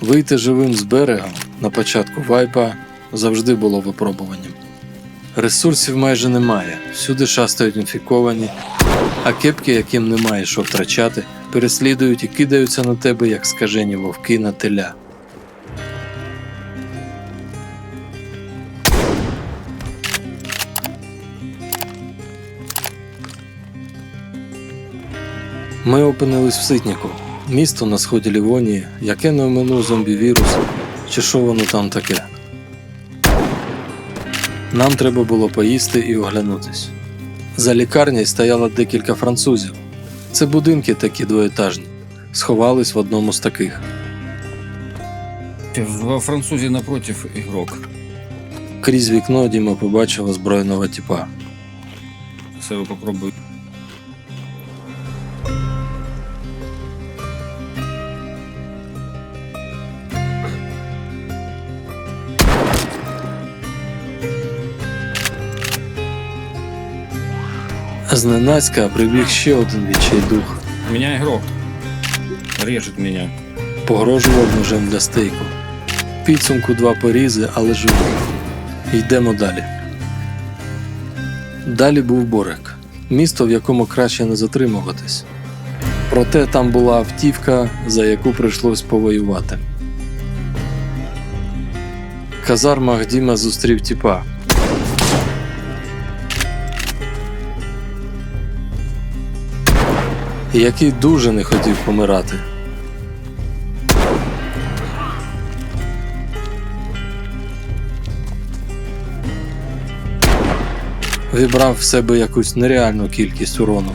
Вийти живим з берега на початку вайпа завжди було випробуванням. Ресурсів майже немає, всюди шастають інфіковані, а кепки, яким немає що втрачати, переслідують і кидаються на тебе, як скажені вовки на теля. Ми опинились в Ситніку, місто на сході Лівонії, яке не оминув зомбі-вірус, чи що воно там таке. Нам треба було поїсти і оглянутись. За лікарнею стояло декілька французів. Це будинки такі двоетажні. Сховались в одному з таких. Во французе напротив игрок. Крізь вікно Діма побачив озброєного тіпа. Я его Зненацька прибіг ще один відчайдух, У меня игрок. Режет меня. погрожував ножем для стейку. В Підсумку два порізи, але живий. Йдемо далі. Далі був Борек, місто, в якому краще не затримуватись. Проте там була автівка, за яку прийшлось повоювати. Казармах Діма зустрів тіпа. Який дуже не хотів помирати. Вібрав в себе якусь нереальну кількість урону.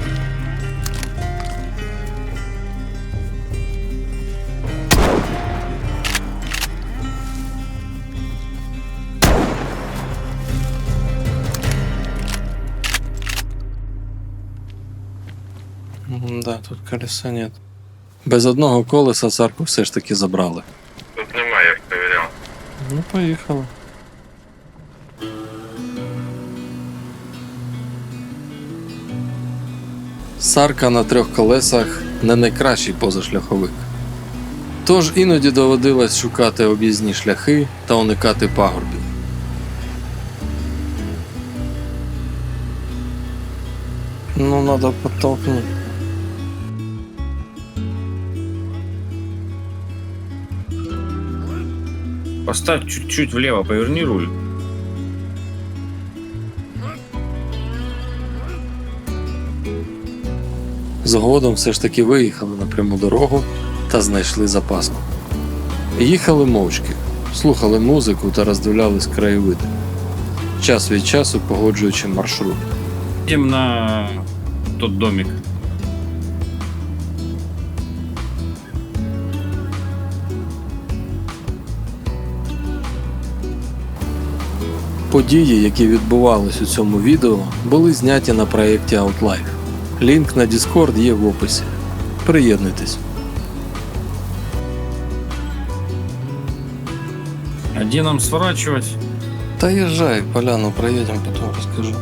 Колеса нет. Без одного колеса царку все ж таки забрали. Тут немає, як перевіряв. Ну, поїхали. Сарка на трьох колесах не найкращий позашляховик. Тож іноді доводилось шукати об'їзні шляхи та уникати пагорбів. Ну, надо подтолкнуть. Поставь чуть-чуть влево, поверни руль. Згодом все ж таки виїхали на пряму дорогу та знайшли запаску. Їхали мовчки, слухали музику та роздивлялись краєвиди, час від часу погоджуючи маршрут. Идем на тот домик. Події, які відбувались у цьому відео, були зняті на проєкті Outlife. Лінк на Discord є в описі. Приєднуйтесь. А где нам сворачивать? Та езжай, поляну проедем, потом расскажу.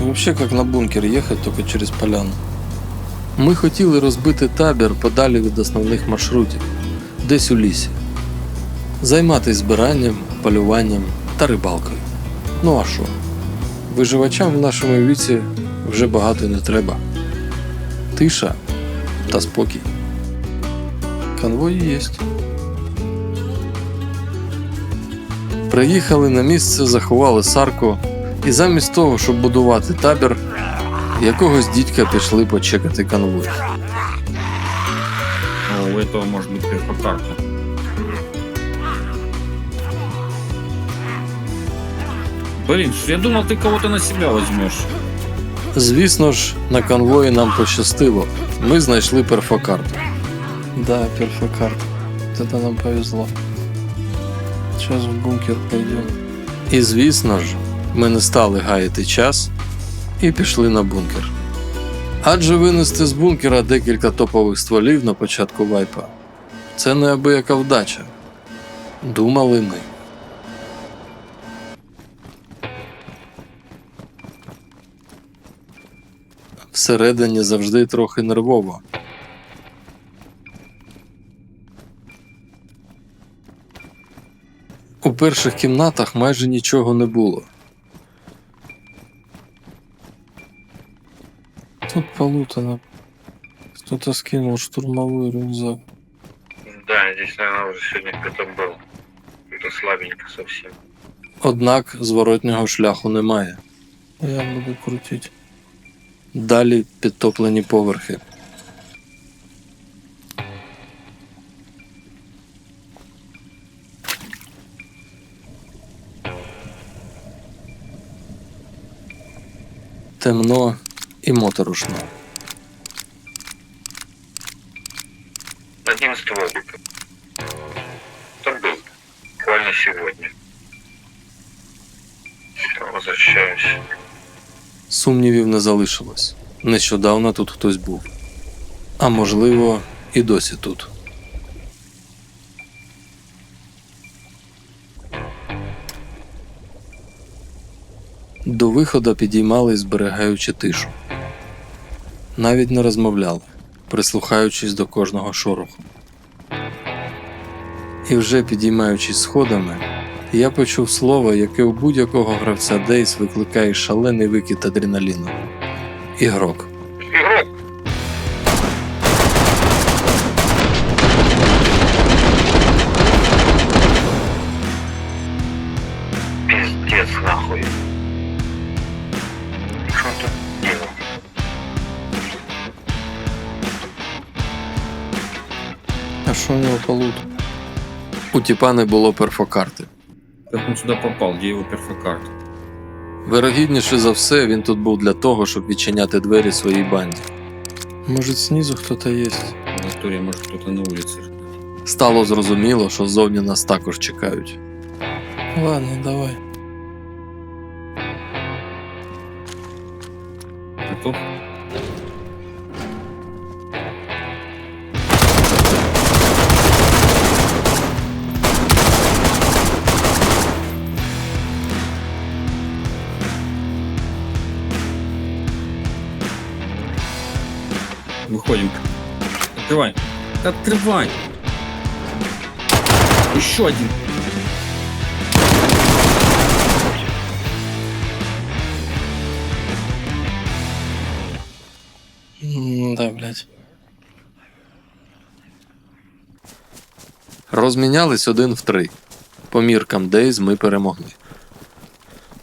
Вообще, как на бункер ехать, только через поляну. Ми хотіли розбити табір подалі від основних маршрутів, десь у лісі. Займатись збиранням, полюванням та рибалкою. Ну а що? Виживачам в нашому віці вже багато не треба. Тиша та спокій. Конвої єсть. Приїхали на місце, заховали сарку, і замість того, щоб будувати табір, якогось дідька пішли почекати конвой. У этого может быть перфокарта. Блин, я думал, ты кого-то на себя возьмешь. Звісно ж, на конвої нам пощастило. Ми знайшли перфокарту. Да, перфокарта. Це нам повезло. Зараз в бункер пойдемо. І звісно ж, ми не стали гаяти час і пішли на бункер. Адже винести з бункера декілька топових стволів на початку вайпа. Це неабияка вдача. Думали ми. Всередині завжди трохи нервово. У перших кімнатах майже нічого не було. Тут полутано. Кто-то скинул штурмовой рюкзак. Да, здесь, наверное, уже сегодня кто-то был. Это слабенько совсем. Однак зворотнього шляху немає. Я буду крутити. Далі підтоплені поверхи. Темно і моторошно. Один ствол. Там был. Буквально сегодня. Все, возвращаемся. Сумнівів не залишилось. Нещодавно тут хтось був. А можливо, і досі тут. До виходу підіймались, зберігаючи тишу. Навіть не розмовляли, прислухаючись до кожного шороху. І вже підіймаючись сходами, я почув слово, яке у будь-якого гравця Дейс викликає шалений викид адреналіну. Ігрок. Нахуй. Что тут делал? А що у нього полут? У тіпа не було перфокарти. Как он сюда попал? Где его перфокарта? Вирогідніше за все, він тут був для того, щоб відчиняти двері своїй банді. Може, знизу хтось є? Анатолий, может, кто-то на улице. Стало зрозуміло, що ззовні нас також чекають. Ладно, давай. Выходим. Открывай. Открывай. Еще один. М, Да, блядь. Розмінялись один в три. По міркам Дейз ми перемогли.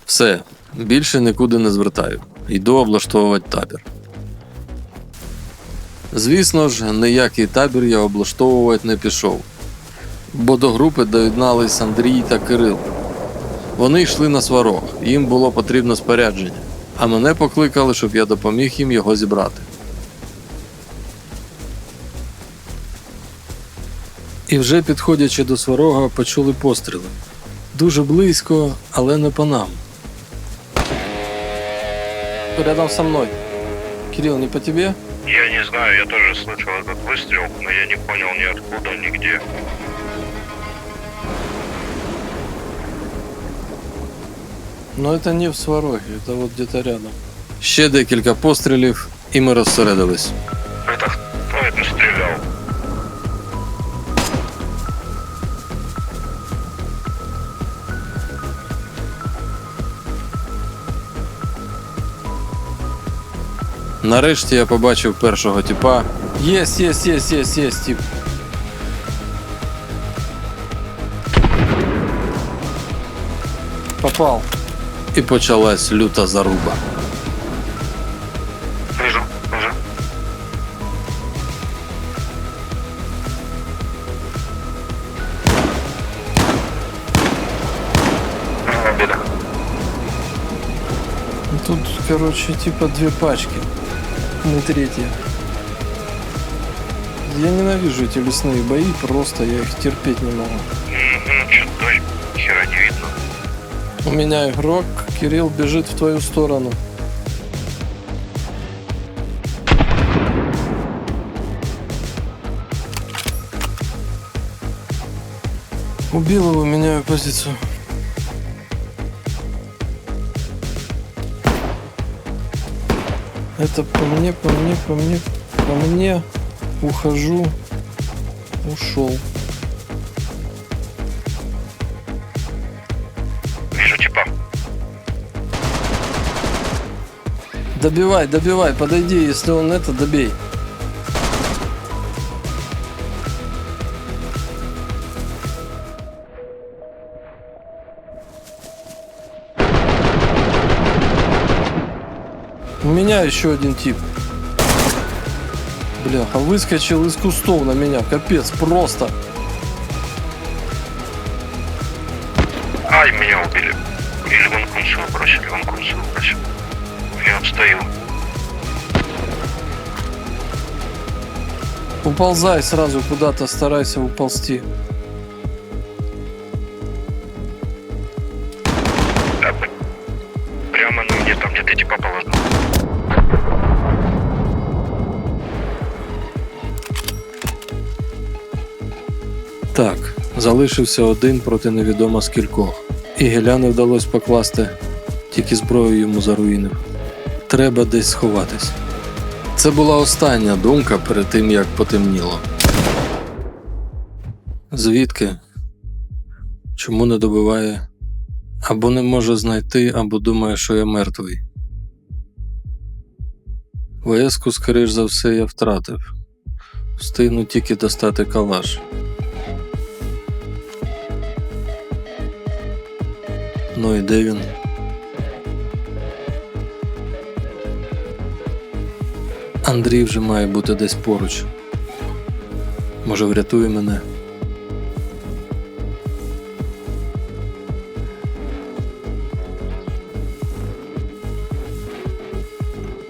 Все, більше нікуди не звертаю. Йду облаштовувати табір. Звісно ж, ніякий табір я облаштовувати не пішов, бо до групи доєднались Андрій та Кирил. Вони йшли на сварог, їм було потрібно спорядження, а мене покликали, щоб я допоміг їм його зібрати. І вже підходячи до сварога, почули постріли. Дуже близько, але не по нам. Рядом со мною. Кирилл, не по тебе? Я не знаю, я тоже слышал этот выстрел, но я не понял ни откуда, нигде. Но это не в сварогі, это вот где-то рядом. Ще декілька пострілів, і ми розсередились. Нарешті я побачив першого типа. Єс, єс, єс, єс, єс, тип. Попав. І почалась люта заруба. Вижу, вижу. Победа. Тут, короче, типа две пачки. Мы третья. Я ненавижу эти лесные бои, просто я их терпеть не могу. Дождь, хера не видно. У меня игрок, Кирилл бежит в твою сторону. Убил его, меняю позицию. Это по мне, по мне, по мне, по мне. Ухожу. Ушел. Вижу типа. Добивай, добивай, подойди, если он это, добей. У меня еще один тип. Бляха, выскочил из кустов на меня. Капец, просто. Ай, меня убили. Или вон кунсу бросили, вон кунсу бросили. Я стою. Уползай сразу куда-то, старайся уползти. Так, залишився один проти невідомо скількох. І геля не вдалося покласти, тільки зброю йому заруїнив. Треба десь сховатись. Це була остання думка перед тим, як потемніло. Звідки? Чому не добиває? Або не може знайти, або думає, що я мертвий. ВС-ку, скоріш за все, я втратив. Встигну тільки достати калаш. Ну і де він? Андрій вже має бути десь поруч. Може, врятує мене.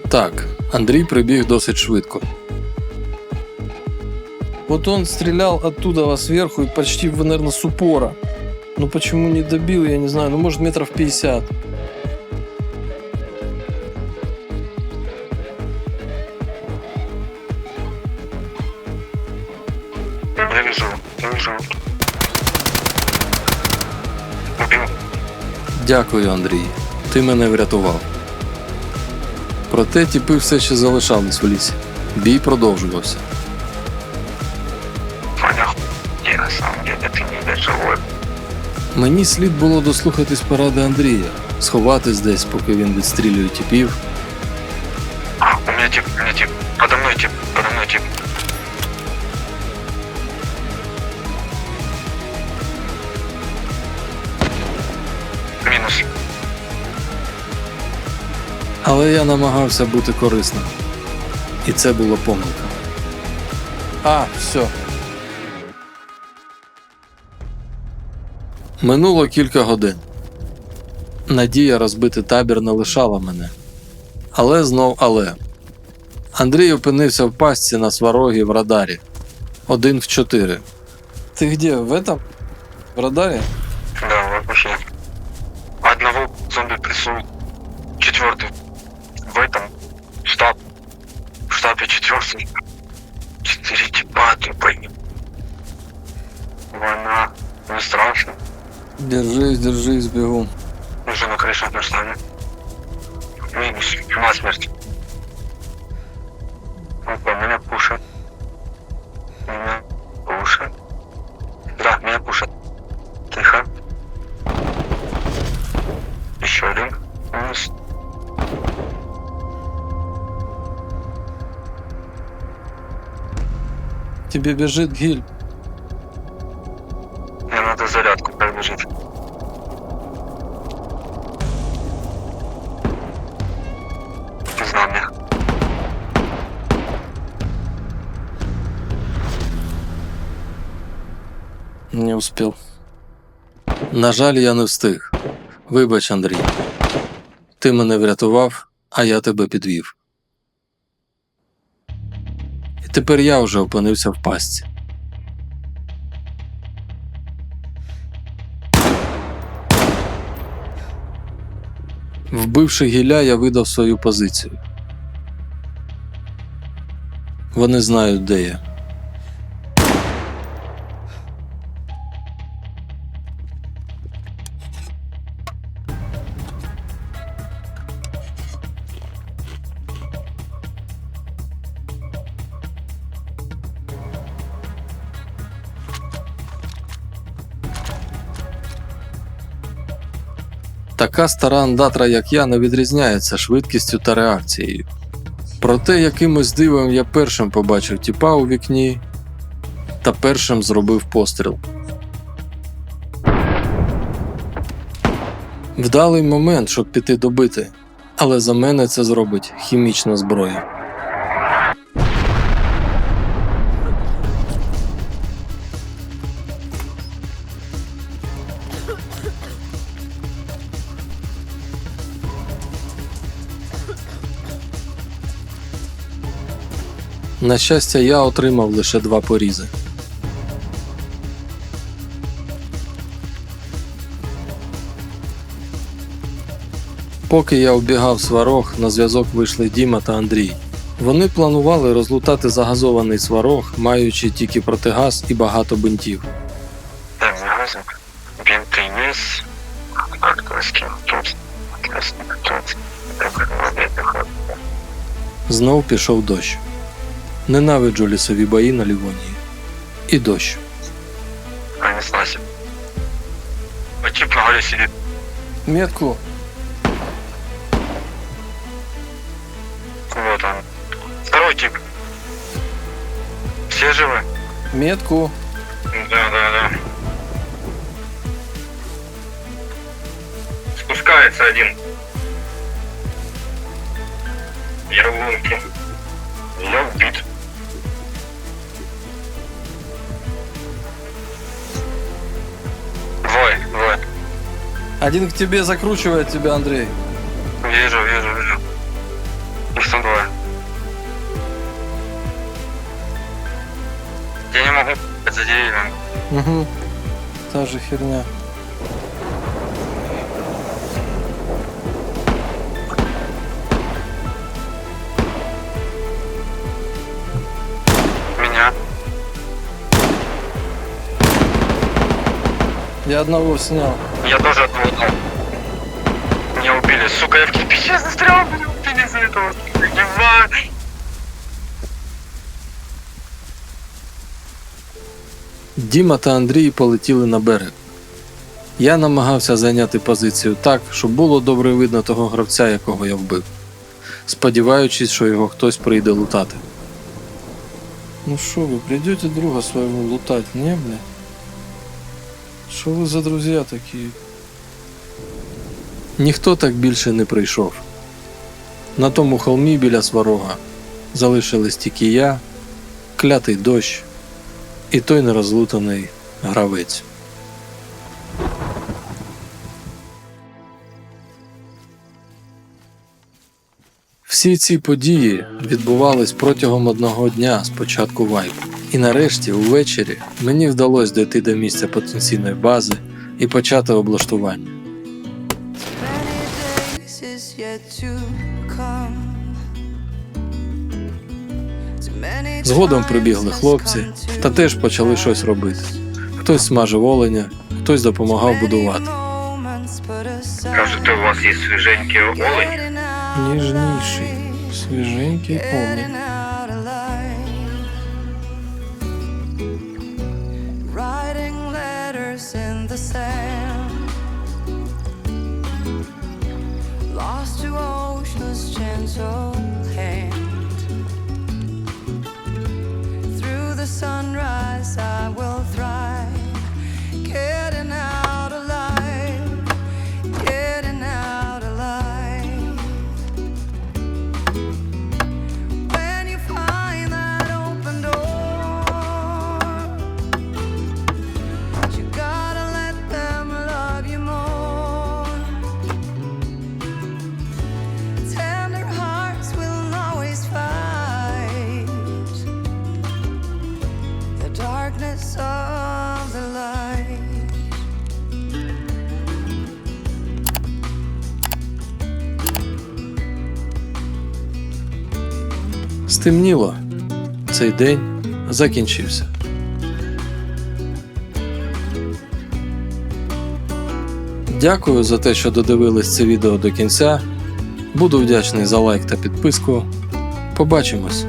Так, Андрій прибіг досить швидко. Вот он стрелял оттуда вас сверху и почти, наверное, с упора. Ну почему не добил, я не знаю. Ну может метров 50. Вижу, вижу. Убил. Дякую, Андрій. Ти мене врятував. Проте тіпи все ще залишались в лісі. Бій продовжувався. Мені слід було дослухатись поради Андрія, сховатись десь, поки він відстрілює тіпів. У меня тип, у меня тип. Подо мной тип, подо мной тип. Минус. Але я намагався бути корисним. І це була помилка. А, все. Минуло кілька годин. Надія розбити табір не лишала мене. Але знов але. Андрій опинився в пастці на сварогі в радарі. Один в чотири. Ти где? В этом? В радарі? Да, вообще. Одного зомби присул. Держись, держись, бігу. Уже на крыше над нами. Минус. Насмерть. Опа, меня пушат. Меня пушат. Да, меня пушат. Тихо. Еще один. Минус. Тебе біжить гіль. Не успів. На жаль, я не встиг. Вибач, Андрій. Ти мене врятував, а я тебе підвів. І тепер я вже опинився в пастці. Вбивши гілля, я видав свою позицію. Вони знають, де я. Така стара андатра, як я, не відрізняється швидкістю та реакцією. Проте якимось дивом я першим побачив тіпа у вікні та першим зробив постріл. Вдалий момент, щоб піти добити, але за мене це зробить хімічна зброя. На щастя, я отримав лише два порізи. Поки я оббігав сварог, на зв'язок вийшли Діма та Андрій. Вони планували розлутати загазований сварог, маючи тільки протигаз і багато бинтів. Так. Так, молодец, охотно. Знов пішов дощ. Ненавиджу лісові бої на Лівонії. І дощ. Пронеслась. Вот тип на горе сидит. Метку. Вот он. Второй тип. Все живы? Метку. Да, да, да. Спускается один. Я Один к тебе закручивает тебя, Андрей. Вижу, вижу, вижу. Их там двое. Я не могу за деревьями. Угу. Та же херня. Я одного снял. Я тоже одного дал. Меня убили. Сука, я в кирпиче застрял, меня убили из-за этого. Ебать. Діма та Андрій полетіли на берег. Я намагався зайняти позицію так, щоб було добре видно того гравця, якого я вбив, сподіваючись, що його хтось прийде лутати. Ну що ви, прийдете друга свого лутати, не, бля? Що ви за друзі такі? Ніхто так більше не прийшов. На тому холмі біля сварога залишились тільки я, клятий дощ і той нерозлутаний гравець. Всі ці події відбувались протягом одного дня з початку вайпу. І нарешті, увечері, мені вдалося дойти до місця потенційної бази і почати облаштування. Згодом прибігли хлопці та теж почали щось робити. Хтось смажив оленя, хтось допомагав будувати. Кажется, у вас есть свеженький олень. Ніжніший, свіженький олень. Стемніло. Цей день закінчився. Дякую за те, що додивились це відео до кінця. Буду вдячний за лайк та підписку. Побачимось!